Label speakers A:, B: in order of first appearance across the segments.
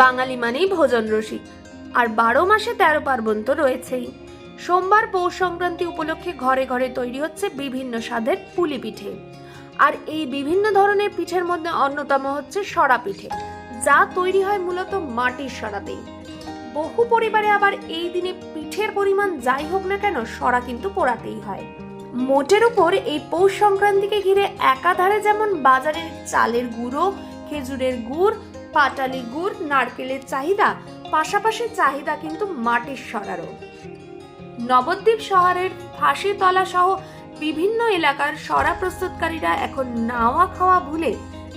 A: মানেই ভোজন রসিক। আর বারো মাসে তেরো পার্বণ তো রয়েছেই। সোমবার পৌষ সংক্রান্তি উপলক্ষে ঘরে ঘরে তৈরি হচ্ছে বিভিন্ন স্বাদের পুলি পিঠে। আর এই বিভিন্ন ধরনের পিঠের মধ্যে অন্যতম হচ্ছে সরা পিঠে, যা তৈরি হয় মূলত মাটির সরাতেই। বহু পরিবারে আবার এই দিনে পিঠের পরিমাণ যাই হোক না কেন সরা কিন্তু পোড়াতেই হয়। মোটের উপর এই পৌষ সংক্রান্তিকে ঘিরে একাধারে যেমন বাজারের চালের গুঁড়ো, খেজুরের গুড় পাটালি গুড়, নারকেলের চাহিদা, পাশাপাশি চাহিদা কিন্তু মাটির সরারও। নবদ্বীপ শহরের ফাঁসিতলা সহ বিভিন্ন এলাকার সরা প্রস্তুতকারীরা এখন নাওয়া খাওয়া ভুলে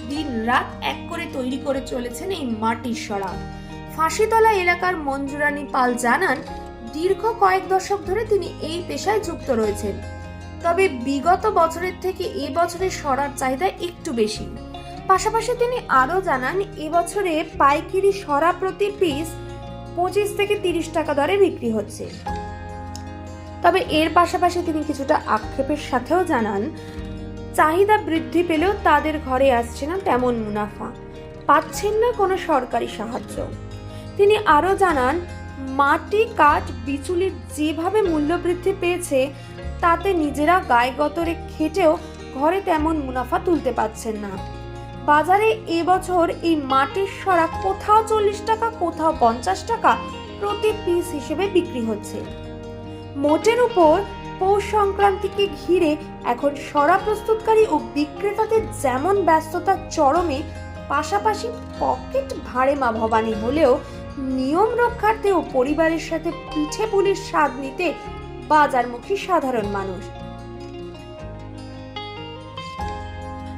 A: দিন রাত এক করে তৈরি করে চলেছেন এই মাটির সরা। ফাঁসিতলা এলাকার মঞ্জুরানী পাল জানান, দীর্ঘ কয়েক দশক ধরে তিনি এই পেশায় যুক্ত রয়েছেন। তবে বিগত বছরের থেকে এ বছরের সরার চাহিদা একটু বেশি। পাশাপাশি তিনি আরও জানান এবছরে পাইকিরি সরা প্রতি পিস পঁচিশ থেকে তিরিশ টাকা দরে বিক্রি হচ্ছে। তবে এর পাশাপাশি তিনি কিছুটা আক্ষেপের সাথেও জানান, চাহিদা বৃদ্ধি পেলেও তাদের ঘরে আসছে না তেমন মুনাফা, পাচ্ছেন না কোনো সরকারি সাহায্য। তিনি আরও জানান, মাটি, কাঠ বিচুলির যেভাবে মূল্য বৃদ্ধি পেয়েছে, তাতে নিজেরা গায়ে গতরে খেটেও ঘরে তেমন মুনাফা তুলতে পারছেন না। বাজারে এবছর এই মাটির সরা কোথাও চল্লিশ টাকা, কোথাও পঞ্চাশ টাকা প্রতি পিস হিসেবে বিক্রি হচ্ছে। মোটের উপর পৌষ সংক্রান্তিকে ঘিরে এখন সরা প্রস্তুতকারী ও বিক্রেতাদের যেমন ব্যস্ততা চরমে, পাশাপাশি পকেট ভাড়ে মা ভবানী হলেও নিয়ম রক্ষার্থে ও পরিবারের সাথে পিঠে পুলির স্বাদ নিতে বাজারমুখী সাধারণ মানুষ।